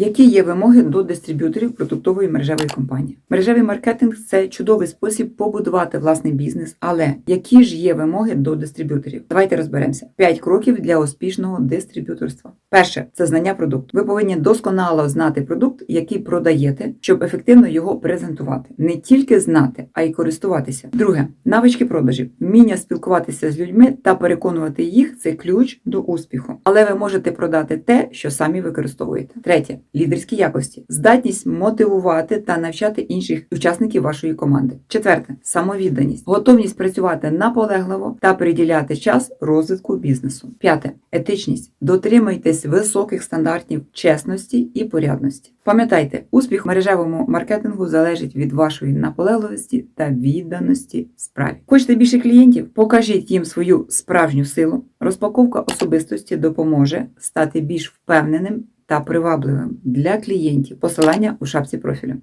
Які є вимоги до дистриб'юторів продуктової мережевої компанії? Мережевий маркетинг це чудовий спосіб побудувати власний бізнес, але які ж є вимоги до дистриб'юторів? Давайте розберемося. П'ять кроків для успішного дистриб'юторства. Перше це знання продукту. Ви повинні досконало знати продукт, який продаєте, щоб ефективно його презентувати. Не тільки знати, а й користуватися. Друге навички продажів, вміння спілкуватися з людьми та переконувати їх це ключ до успіху. Але ви можете продати те, що самі використовуєте. Третє лідерські якості, здатність мотивувати та навчати інших учасників вашої команди. Четверте самовідданість, готовність працювати наполегливо та приділяти час розвитку бізнесу. П'яте етичність. Дотримуйтесь високих стандартів чесності і порядності. Пам'ятайте, успіх в мережевому маркетингу залежить від вашої наполегливості та відданості справі. Хочете більше клієнтів? Покажіть їм свою справжню силу. Розпаковка особистості допоможе стати більш впевненим та привабливим для клієнтів. Посилання у шапці профілю.